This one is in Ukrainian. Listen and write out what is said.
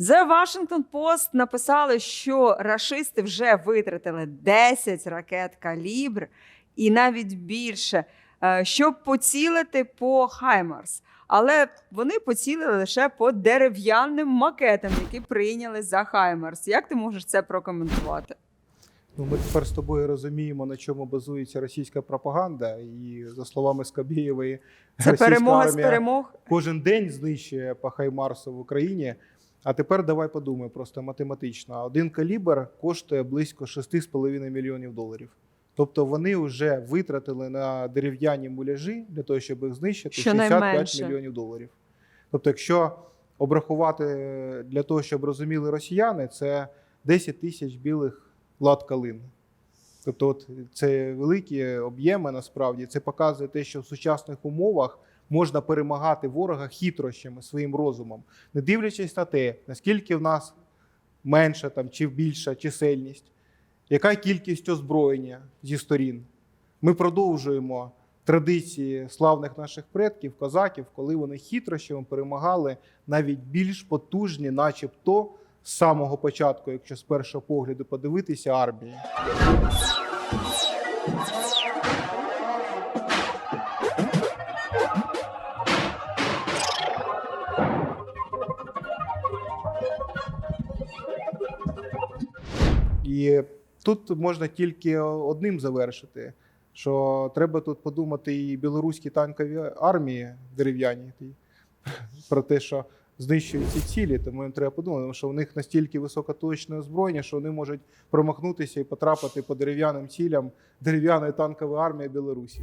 The Washington Post написали, що рашисти вже витратили 10 ракет калібр і навіть більше, е, щоб поцілити по Хаймарс. Але вони поцілили лише по дерев'яним макетам, які прийняли за Хаймарс. Як ти можеш це прокоментувати? Ну, ми тепер з тобою розуміємо, на чому базується російська пропаганда. І за словами Скабєєвої, Це російська перемога з перемог. кожен день знищує по Хаймарсу в Україні. А тепер давай подумаємо просто математично. Один калібр коштує близько 6,5 мільйонів доларів. Тобто вони вже витратили на дерев'яні муляжі для того, щоб їх знищити 65 Щонайменше. мільйонів доларів. Тобто, якщо обрахувати для того, щоб розуміли росіяни, це 10 тисяч білих лад калин. Тобто, от це великі об'єми насправді. Це показує те, що в сучасних умовах можна перемагати ворога хитрощами своїм розумом, не дивлячись на те, наскільки в нас менша там, чи більша чисельність, яка кількість озброєння зі сторін. Ми продовжуємо традиції славних наших предків, козаків, коли вони хитрощами перемагали навіть більш потужні, начебто, з самого початку, якщо з першого погляду подивитися, армії. І тут можна тільки одним завершити, що треба тут подумати і білоруській танковій армії дерев'яній про те, що знищують ці цілі, тому їм треба подумати, тому що у них настільки високоточне озброєння, що вони можуть промахнутися і потрапити по дерев'яним цілям дерев'яної танкової армії Білорусі.